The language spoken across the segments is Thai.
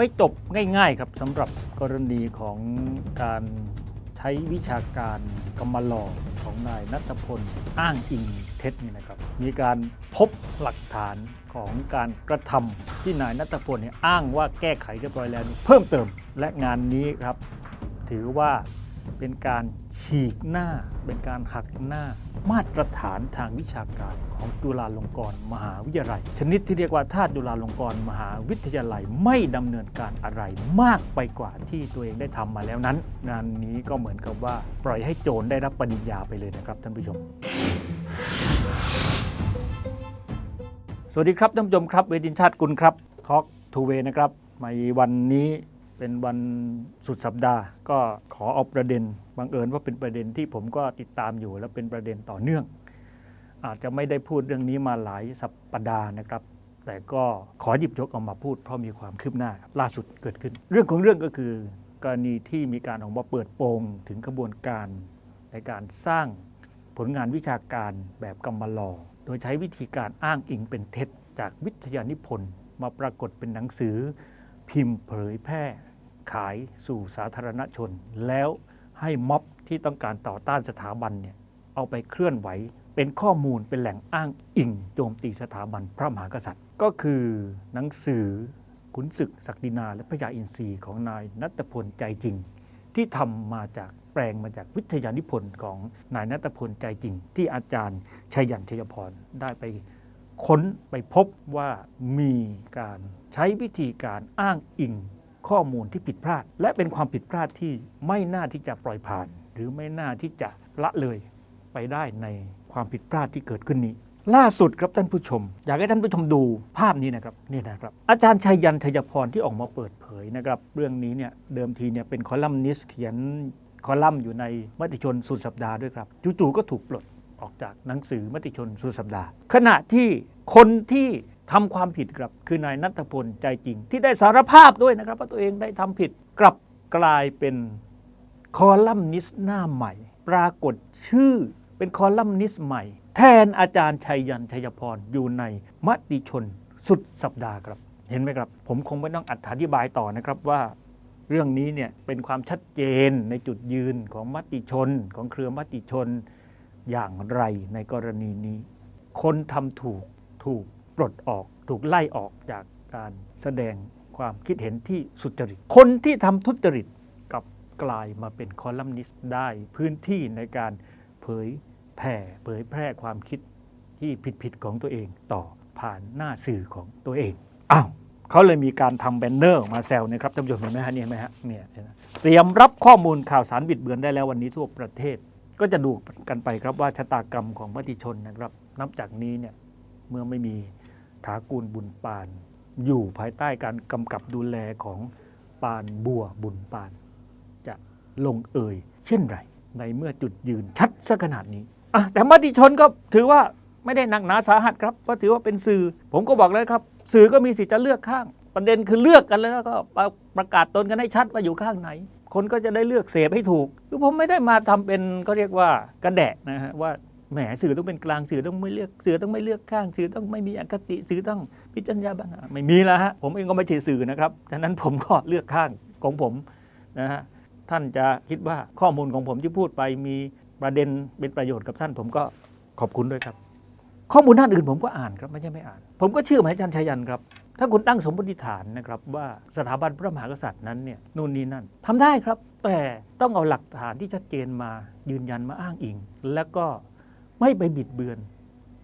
ไม่จบง่ายๆครับสำหรับกรณีของการใช้วิชาการกรรมลอของนายนัทพลอ้างอิงเท็จนี่นะครับ มีการพบหลักฐานของการกระทำที่นายนัทพลเนี่ยอ้างว่าแก้ไขเรียบร้อยแล้วเพิ่มเติมและงานนี้ครับ ถือว่า เป็นการฉีกหน้า เป็นการหักหน้า มาตรฐานทางวิชาการของจุฬาลงกรณ์มหาวิทยาลัย ชนิดที่เรียกว่าถ้าจุฬาลงกรณ์มหาวิทยาลัยไม่ดำเนินการอะไรมากไปกว่าที่ตัวเองได้ทำมาแล้วนั้น งานนี้ก็เหมือนกับว่า ปล่อยให้โจรได้รับปริญญาไปเลยนะครับท่านผู้ชมสวัสดีครับท่านผู้ชมครับ เวทินชาติกุลครับทอล์กทูเวนะครับในวันนี้ เป็นวันสุดสัปดาห์ ก็ขอเอาประเด็นบังเอิญว่าเป็นประเด็นที่ผมก็ติดตามอยู่ และเป็นประเด็นต่อเนื่อง อาจจะไม่ได้พูดเรื่องนี้มาหลายสัปดาห์นะครับ แต่ก็ขอหยิบยกออกมาพูดเพราะมีความคืบหน้าล่าสุดเกิดขึ้น เรื่องของเรื่องก็คือกรณีที่มีการออกมาเปิดโปงถึงกระบวนการในการสร้างผลงานวิชาการแบบกำมลอ โดยใช้วิธีการอ้างอิงเป็นเท็จ จากวิทยานิพนธ์มาปรากฏเป็นหนังสือพิมพ์เผยแพร่ ขายสู่สาธารณชน แล้วให้ม็อบที่ต้องการต่อต้านสถาบันเนี่ยเอาไปเคลื่อนไหว เป็นข้อมูลเป็นแหล่งอ้างอิงโจมตีสถาบันพระมหากษัตริย์ ก็คือหนังสือขุนศึกศักดินา และพระยาอินทรีย์ของนายนัตพลใจจริง ที่ทำมาจากแปลงมาจากวิทยานิพนธ์ของนายนัตพลใจจริง ที่อาจารย์ชัยยันชัยพรได้ไปค้นไปพบว่ามีการใช้วิธีการอ้างอิง ข้อมูลที่ผิดพลาด และเป็นความผิดพลาดที่ไม่น่าที่จะปล่อยผ่าน หรือไม่น่าที่จะละเลยไปได้ในความผิดพลาดที่เกิดขึ้นนี้ ล่าสุดครับท่านผู้ชม อยากให้ท่านผู้ชมดูภาพนี้นะครับนี่นะครับ อาจารย์ชัยยันชัยพรที่ออกมาเปิดเผยนะครับเรื่องนี้เนี่ยเดิมทีเนี่ยเป็นคอลัมนิสต์เขียนคอลัมน์อยู่ในมติชนสุดสัปดาห์ด้วยครับจู่ๆก็ถูกปลดออกจากหนังสือมติชนสุดสัปดาห์ ขณะที่คนที่ ทำความผิดครับคือนายนัทพลใจจริง ที่ได้สารภาพด้วยนะครับว่าตัวเองได้ทำผิดกลับกลายเป็นคอลัมนิสต์หน้าใหม่ ปรากฏชื่อเป็นคอลัมนิสต์ใหม่ แทนอาจารย์ชัยยันชัยพรอยู่ในมติชนสุดสัปดาห์ครับ เห็นไหมครับ ผมคงไม่ต้องอธิบายต่อนะครับว่าเรื่องนี้เนี่ยเป็นความชัดเจนในจุดยืนของมติชนของเครือมติชนอย่างไรในกรณีนี้ คนทำถูกถูก ปลดออกถูกไล่ออกจากการแสดงความคิดเห็นที่สุจริต คนที่ทำทุจริตกับกลายมาเป็นคอลัมนิสต์ได้พื้นที่ในการเผยแผ่เผยแพร่ความคิดที่ผิดๆของตัวเองต่อผ่านหน้าสื่อของตัวเองอ้าวเขาเลยมีการทำแบนเนอร์ออกมาแซวนะครับท่านผู้ชมเห็นไหมฮะนี่เห็นไหมฮะเนี่ยเตรียมรับข้อมูลข่าวสารบิดเบือนได้แล้ววันนี้ทั่วประเทศ ก็จะดูกันไปครับว่าชะตากรรมของมติชนนะครับ นับจากนี้เนี่ยเมื่อไม่มี ถากูลบุญปาน อยู่ภายใต้การกำกับดูแลของปานบัวบุญปาน จะลงเอ่ย เช่นไร ในเมื่อจุดยืนชัดซะขนาดนี้อะแต่มติชนก็ถือว่าไม่ได้หนักหนาสาหัสครับเพราถือว่าเป็นสื่อ ผมก็บอกแล้วครับ สื่อก็มีสิทธิ์จะเลือกข้าง ประเด็นคือเลือกกันแล้วก็ประกาศตนกันให้ชัดว่าอยู่ข้างไหน คนก็จะได้เลือกเสพให้ถูก คือผมไม่ได้มาทำเป็นก็เรียกว่ากระแดะนะฮะว่า แหมสื่อต้องเป็นกลางสื่อต้องไม่เลือกสื่อต้องไม่เลือกข้าง สื่อต้องไม่มีอคติสื่อต้องพิจารณาบัญไม่มีแล้วฮะผมเองก็ไม่ใช่สื่อนะครับฉะนั้นผมก็เลือกข้างของผมนะฮะท่านจะคิดว่าข้อมูลของผมที่พูดไปมีประเด็นเป็นประโยชน์กับท่านผมก็ขอบคุณด้วยครับ ข้อมูลด้านอื่นผมก็อ่านครับไม่ใช่ไม่อ่าน ผมก็เชื่อเหมอาจารย์ชัยยันครับ ถ้าคุณตั้งสมมติฐานนะครับว่าสถาบันพระมหากษัตริย์นั้นเนี่ยนู่นนี่นั่นทำได้ครับ แต่ต้องเอาหลักฐานที่ชัดเจนมายืนยันมาอ้างอิง แล้วก็ ไม่ไปบิดเบือน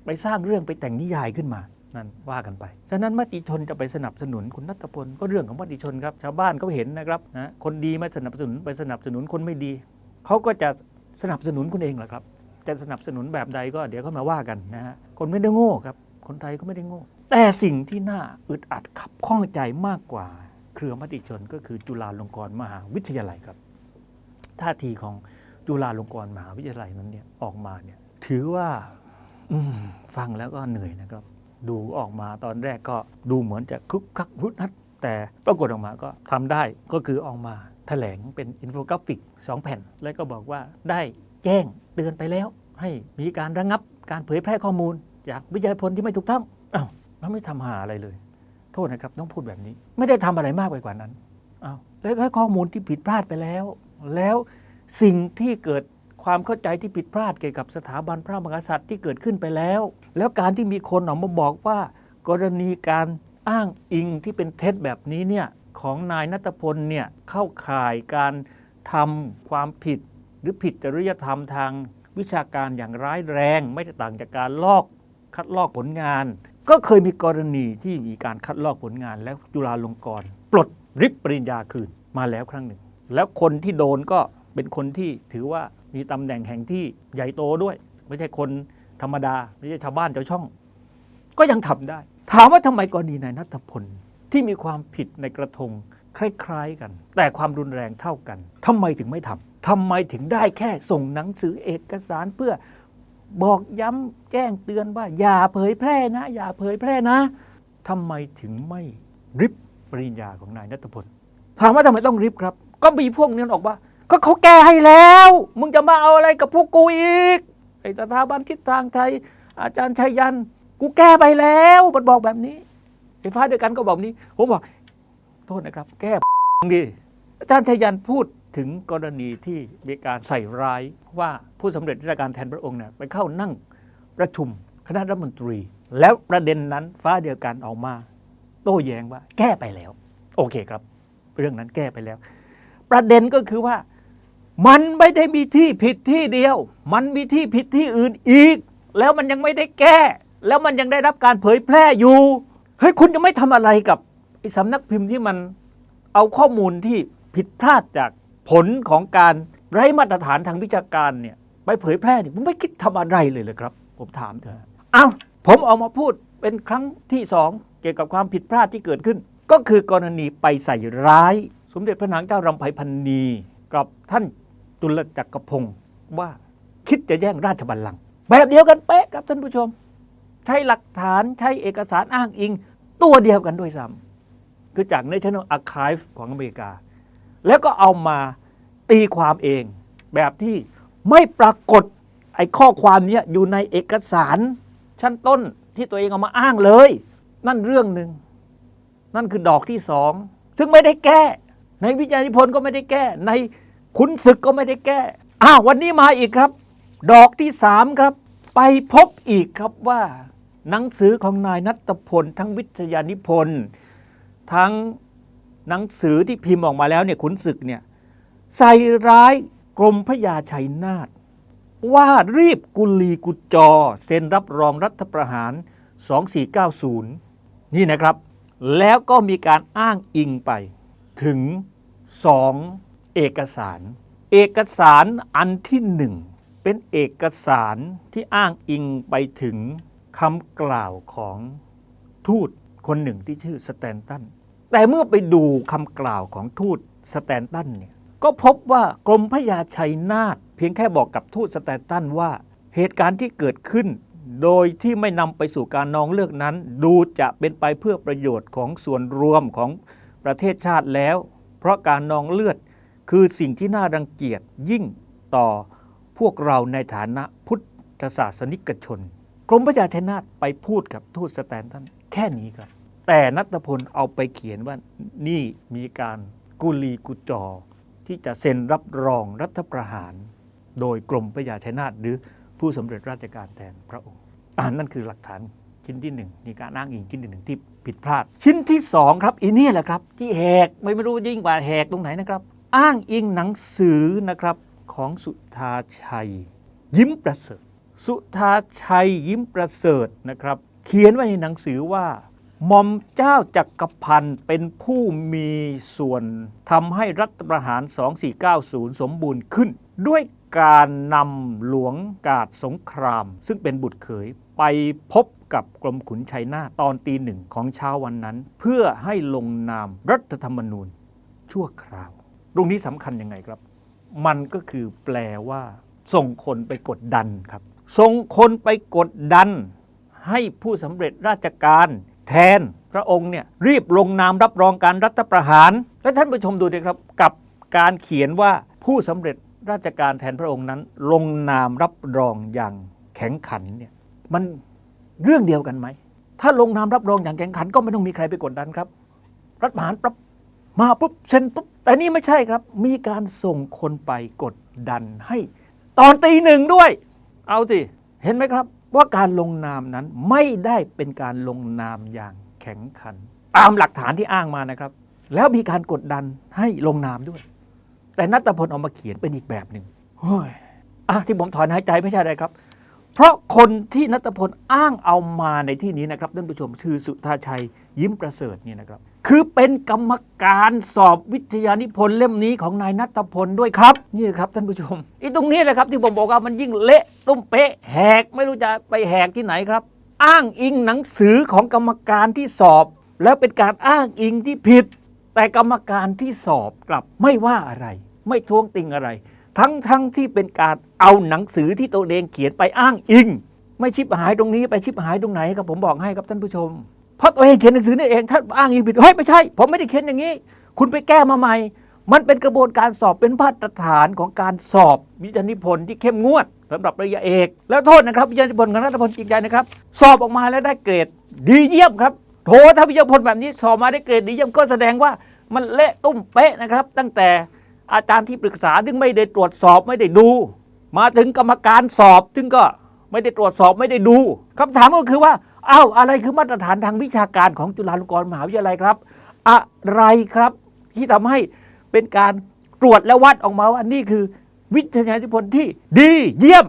ไปสร้างเรื่องไปแต่งนิยายขึ้นมานั่นว่ากันไปฉะนั้นมติชนจะไปสนับสนุนคุณนัทพลก็เรื่องของมติชนครับชาวบ้านก็เห็นนะครับนะคนดีมาสนับสนุนไปสนับสนุนคนไม่ดีเขาก็จะสนับสนุนคุณเองแหละครับจะสนับสนุนแบบใดก็เดี๋ยวเขามาว่ากันนะฮะคนไม่ได้โง่ครับคนไทยก็ไม่ได้โง่ แต่สิ่งที่น่าอึดอัดขับข้องใจมากกว่า เครือมติชนก็คือจุฬาลงกรณ์มหาวิทยาลัยครับท่าทีของจุฬาลงกรณ์มหาวิทยาลัยนั้นเนี่ยออกมาเนี่ย ถือว่าฟังแล้วก็เหนื่อยนะครับ ดูออกมาตอนแรกก็ดูเหมือนจะคึกคักพุดนัดแต่ปรากฏออกมาก็ทำได้ก็คือออกมาแถลงเป็นอินโฟกราฟิก 2 แผ่น แล้วก็บอกว่าได้แจ้งเตือนไปแล้ว ให้มีการระงับการเผยแพร่ข้อมูล จากวิจัยผลที่ไม่ถูกต้องอ้าวแล้วไม่ทำหาอะไรเลย โทษนะครับต้องพูดแบบนี้ ไม่ได้ทำอะไรมากไปกว่านั้นอ้าวแล้วก็ข้อมูลที่ผิดพลาดไปแล้ว แล้วสิ่งที่เกิด ความเข้าใจที่ผิดพลาดเกี่ยวกับสถาบันพระมหากษัตริย์ที่เกิดขึ้นไปแล้ว แล้วการที่มีคนออกมาบอกว่า กรณีการอ้างอิงที่เป็นเท็จแบบนี้เนี่ยของนายนัทพลเนี่ยเข้าข่ายการทำความผิด หรือผิดจริยธรรมทางวิชาการอย่างร้ายแรง ไม่ต่างจากการลอกคัดลอกผลงาน ก็เคยมีกรณีที่มีการคัดลอกผลงาน แล้วจุฬาลงกรณ์ปลดริบปริญญาคืนมาแล้วครั้งหนึ่ง แล้วคนที่โดนก็เป็นคนที่ถือว่า มีตำแหน่งแห่งที่ใหญ่โตด้วย ไม่ใช่คนธรรมดา ไม่ใช่ชาวบ้านชาวช่อง ก็ยังทำได้ ถามว่าทำไมกรณีนายนัทพลที่มีความผิดในกระทงคล้ายๆกัน แต่ความรุนแรงเท่ากันทำไมถึงไม่ทำทำไมถึงได้แค่ส่งหนังสือเอกสารเพื่อบอกย้ำแจ้งเตือนว่า อย่าเผยแพร่นะ อย่าเผยแพร่นะทำไมถึงไม่ริบปริญญาของนายนัทพลถามว่าทำไมต้องริบครับ ก็มีพวกนี้ออกว่า ก็เขาแก้ให้แล้ว มึงจะมาเอาอะไรกับพวกกูอีกไอสถาบันทิศทางไทย อาจารย์ชัยยัน กูแก้ไปแล้วมันบอกแบบนี้ไอ้ฟ้าเดียวกันก็บอกนี้ ผมบอกโทษนะครับ แก้ดิอาจารย์ชัยยันพูดถึงกรณีที่มีการใส่ร้ายว่าผู้สำเร็จราชการแทนพระองค์เนี่ยไปเข้านั่งประชุมคณะรัฐมนตรี แล้วประเด็นนั้นฟ้าเดียวกันออกมา โต้แย้งว่า แก้ไปแล้ว โอเคครับ เรื่องนั้นแก้ไปแล้ว ประเด็นก็คือว่า มันไม่ได้มีที่ผิดที่เดียว มันมีที่ผิดที่อื่นอีก แล้วมันยังไม่ได้แก้ แล้วมันยังได้รับการเผยแพร่อยู่ เฮ้ยคุณจะไม่ทำอะไรกับไอ้สำนักพิมพ์ที่มันเอาข้อมูลที่ผิดพลาดจากผลของการไร้มาตรฐานทางวิชาการเนี่ยไปเผยแพร่เนี่ยผมไม่คิดทำอะไรเลยเลยครับ ผมถามเธอเอา้าผมเอามาพูดเป็นครั้งที่สองเกี่ยวกับความผิดพลาดที่เกิดขึ้น ก็คือกรณีไปใส่ร้าย สมเด็จพระนางเจ้ารำไพพันนีกับท่าน จุลจักรพงศ์ว่าคิดจะแย่งราชบัลลังก์แบบเดียวกันเป๊ะครับท่านผู้ชม ใช้หลักฐานใช้เอกสารอ้างอิง ตัวเดียวกันด้วยซ้ำคือจาก National Archive ของอเมริกา แล้วก็เอามาตีความเอง แบบที่ไม่ปรากฏไอ้ข้อความนี้อยู่ในเอกสารชั้นต้นที่ตัวเองเอามาอ้างเลย นั่นเรื่องหนึ่งนั่นคือดอกที่สองซึ่งไม่ได้แก้ ในวิจารณิพนธ์ก็ไม่ได้แก้ใน ขุนศึกก็ไม่ได้แก้ อ้าววันนี้มาอีกครับ ดอกที่สามครับ ไปพบอีกครับว่า หนังสือของนายนัตพล ทั้งวิทยานิพนธ์ทั้งหนังสือที่พิมพ์ออกมาแล้วเนี่ยขุนศึกเนี่ยใส่ร้ายกรมพระยาชัยนาทว่ารีบกุลีกุจอเซ็นรับรองรัฐประหาร 2490 นี่นะครับ แล้วก็มีการอ้างอิงไปถึงสอง เอกสาร เอกสารอันที่หนึ่งเป็นเอกสารที่อ้างอิงไปถึงคำกล่าวของทูตคนหนึ่งที่ชื่อสแตนตัน แต่เมื่อไปดูคำกล่าวของทูตสแตนตันเนี่ยก็พบว่ากรมพระยาชัยนาทเพียงแค่บอกกับทูตสแตนตันว่าเหตุการณ์ที่เกิดขึ้น โดยที่ไม่นำไปสู่การนองเลือกนั้น ดูจะเป็นไปเพื่อประโยชน์ของส่วนรวมของประเทศชาติแล้ว เพราะการนองเลือด คือสิ่งที่น่ารังเกียจยิ่งต่อพวกเราในฐานะพุทธศาสนิกชน กรมพระยาชัยนาทไปพูดกับทูตสแตนตันแค่นี้ครับ แต่นัตพลเอาไปเขียนว่านี่มีการกุลีกุจอ ที่จะเซ็นรับรองรัฐประหาร โดยกรมพระยาชัยนาทหรือผู้สำเร็จราชการแทนพระองค์อ่านั่นคือหลักฐานชิ้นที่หนึ่งมีการอ้างอิงชิ้นที่หนึ่งที่ผิดพลาด ชิ้นที่สองครับอีนี่แหละครับ ที่แหกไม่ไม่รู้ยิ่งกว่าแหกตรงไหนนะครับ อ้างอิงหนังสือนะครับของสุธาชัย ยิ้มประเสริฐ สุธาชัยยิ้มประเสริฐนะครับ เขียนไว้ในหนังสือว่าหม่อมเจ้าจักรพันธ์เป็นผู้มีส่วนทำให้รัฐประหาร 2490 สมบูรณ์ขึ้น ด้วยการนำหลวงกาดสงคราม ซึ่งเป็นบุตรเขยไปพบกับกรมขุนชัยนาทตอนตีหนึ่งของเช้าวันนั้น เพื่อให้ลงนามรัฐธรรมนูญชั่วคราว ตรงนี้สำคัญยังไงครับ มันก็คือแปลว่า ส่งคนไปกดดันครับ ส่งคนไปกดดัน ให้ผู้สำเร็จราชการแทนพระองค์เนี่ยรีบลงนามรับรองการรัฐประหาร และท่านผู้ชมดูดิครับ กับการเขียนว่าผู้สำเร็จราชการแทนพระองค์นั้น ลงนามรับรองอย่างแข็งขันเนี่ยมันเรื่องเดียวกันไหม ถ้าลงนามรับรองอย่างแข่งขันก็ไม่ต้องมีใครไปกดดันครับ รัฐประหารปั๊บ มาปุ๊บเซ็นปุ๊บแต่นี่ไม่ใช่ครับ มีการส่งคนไปกดดันให้ ตอนตีหนึ่งด้วย เอาสิ เห็นไหมครับ ว่าการลงนามนั้นไม่ได้เป็นการลงนามอย่างแข็งขัน ตามหลักฐานที่อ้างมานะครับ แล้วมีการกดดันให้ลงนามด้วย แต่นัตพลเอามาเขียนเป็นอีกแบบหนึ่งเฮ้ยอะที่ผมถอนหายใจไม่ใช่อะไรครับ เพราะคนที่นัตพลอ้างเอามาในที่นี้นะครับท่านผู้ชมคือสุธาชัยยิ้มประเสริฐนี่นะครับ คือเป็นกรรมการสอบวิทยานิพนธ์เล่มนี้ของนายนัตพลด้วยครับ นี่ครับท่านผู้ชมอีตรงนี้แหละครับที่ผมบอกว่ามันยิ่งเละตุ้มเป๊ะแหกไม่รู้จะไปแหกที่ไหนครับ อ้างอิงหนังสือของกรรมการที่สอบ แล้วเป็นการอ้างอิงที่ผิด แต่กรรมการที่สอบกลับไม่ว่าอะไร ไม่ท้วงติงอะไร ทั้งทั้งที่เป็นการเอาหนังสือที่ตัวเองเขียนไปอ้างอิง ไม่ชิบหายตรงนี้ไปชิบหายตรงไหนครับผมบอกให้ครับท่านผู้ชม ราะตัวเองเขียนหนังสือนี่เองถ้าอ้างอิงผิดเฮ้ยไม่ใช่ ผมไม่ได้เขียนอย่างนี้ คุณไปแก้มาใหม่ มันเป็นกระบวนการสอบเป็นมาตรฐานของการสอบวิทยานิพนธ์ที่เข้มงวดสำหรับระยะเอก แล้วโทษนะครับวิทยานิพนธ์ของรัฐพลจริงใจนะครับ สอบออกมาแล้วได้เกรด ดีเยี่ยมครับโถถ้าวิทยานิพนธ์แบบนี้สอบมาได้เกรดดีเยี่ยมก็แสดงว่ามันเละตุ้มเป๊ะนะครับ ตั้งแต่อาจารย์ที่ปรึกษาซึ่งไม่ได้ตรวจสอบไม่ได้ดู มาถึงกรรมการสอบ ซึ่งก็ไม่ได้ตรวจสอบไม่ได้ดูคำถามก็คือว่า อ้าวอะไรคือมาตรฐานทางวิชาการของจุฬาลงกรณ์มหาวิทยาลัยครับ อะไรครับที่ทำให้เป็นการตรวจและวัดออกมาว่านี่คือ วิทยานิพนธ์ที่ดีเยี่ยม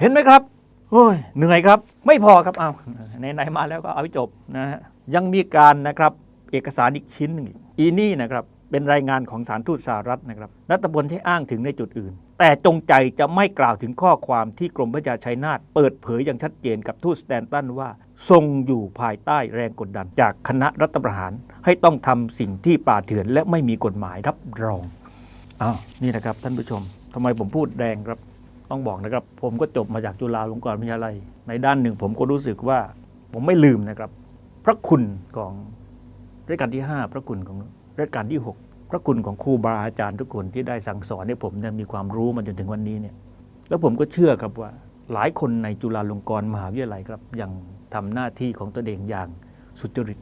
เห็นไหมครับโอ้ยเหนื่อยครับ ไม่พอครับเอาไหนๆมาแล้วก็เอาให้จบนะฮะยังมีการนะครับเอกสารอีกชิ้นหนึ่งอีกอีนี่นะครับเป็นรายงานของสารทูตสหรัฐนะครับรัฐบลที่อ้างถึงในจุดอื่น แต่จงใจจะไม่กล่าวถึงข้อความที่กรมพระยาชัยนาทเปิดเผยอย่างชัดเจนกับทูตสแตนตันว่า ทรงอยู่ภายใต้แรงกดดันจากคณะรัฐประหาร ให้ต้องทำสิ่งที่ป่าเถื่อน และไม่มีกฎหมายรับรองอ้าวนี่นะครับท่านผู้ชมทำไมผมพูดแรงครับ ต้องบอกนะครับ ผมก็จบมาจากจุฬาลงกรณ์วิทยาลัย ในด้านหนึ่งผมก็รู้สึกว่า ผมไม่ลืมนะครับ พระคุณของรัชกาลที่ 5 พระคุณของรัชกาลที่ 6 พระคุณของครูบาอาจารย์ทุกคนที่ได้สั่งสอนให้ผมเนี่ยมีความรู้มาจนถึงวันนี้เนี่ย แล้วผมก็เชื่อครับว่าหลายคนในจุฬาลงกรณ์มหาวิทยาลัยครับยัง ทำหน้าที่ของตัวเองอย่างสุจริต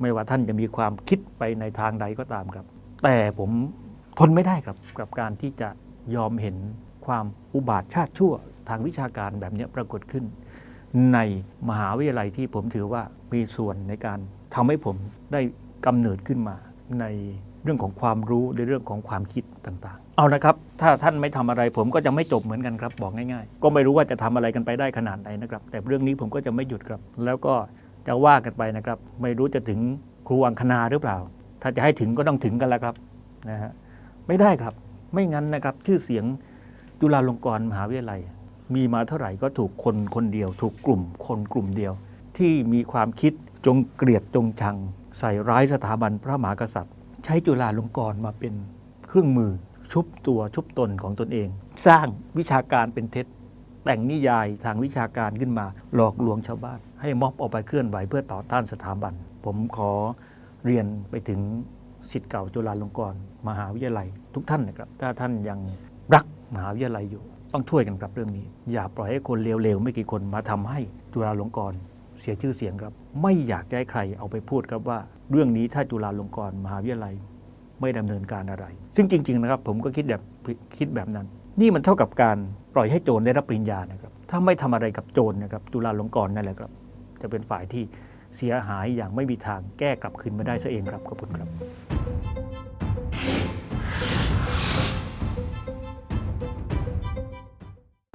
ไม่ว่าท่านจะมีความคิดไปในทางใดก็ตามครับ แต่ผมทนไม่ได้ครับกับการที่จะยอมเห็นความอุบาทชาติชั่วทางวิชาการแบบนี้ปรากฏขึ้น ในมหาวิทยาลัยที่ผมถือว่ามีส่วนในการทำให้ผมได้กำเนิดขึ้นมาในเรื่องของความรู้ในเรื่องของความคิดต่างๆ เอานะครับ ถ้าท่านไม่ทำอะไรผมก็จะไม่จบเหมือนกันครับ บอกง่ายๆ ก็ไม่รู้ว่าจะทำอะไรกันไปได้ขนาดไหนนะครับ แต่เรื่องนี้ผมก็จะไม่หยุดครับ แล้วก็จะว่ากันไปนะครับ ไม่รู้จะถึงครูอังคณาหรือเปล่า ถ้าจะให้ถึงก็ต้องถึงกันแล้วครับนะฮะไม่ได้ครับ ไม่งั้นนะครับ ชื่อเสียงจุฬาลงกรณ์มหาวิทยาลัย มีมาเท่าไหร่ก็ถูกคนคนเดียว ถูกกลุ่มคนกลุ่มเดียว ที่มีความคิดจงเกลียดจงชัง ใส่ร้ายสถาบันพระมหากษัตริย์ ใช้จุฬาลงกรณ์มาเป็นเครื่องมือ ชุบตัวชุบตนของตนเอง สร้างวิชาการเป็นเท็จ แต่งนิยายทางวิชาการขึ้นมา หลอกลวงชาวบ้าน ให้ม็อบออกไปเคลื่อนไหวเพื่อต่อต้านสถาบัน ผมขอเรียนไปถึงสิทธิ์เก่าจุฬาลงกรณ์มหาวิทยาลัยทุกท่านนะครับ ถ้าท่านยังรักมหาวิทยาลัยอยู่ ต้องช่วยกันครับเรื่องนี้ อย่าปล่อยให้คนเลวๆไม่กี่คนมาทำให้จุฬาลงกรณ์เสียชื่อเสียงครับ ไม่อยากให้ใครเอาไปพูดครับว่า เรื่องนี้ถ้าจุฬาลงกรณ์มหาวิทยาลัย ไม่ดำเนินการอะไร ซึ่งจริง ๆ นะครับ ผมก็คิดแบบคิดแบบนั้น นี่มันเท่ากับการปล่อยให้โจรได้รับปริญญานะครับถ้าไม่ทำอะไรกับโจรนะครับจุฬาลงกรณ์นั่นแหละครับ จะเป็นฝ่ายที่เสียหายอย่างไม่มีทางแก้กลับคืนมาได้ซะเองครับขอบคุณครับ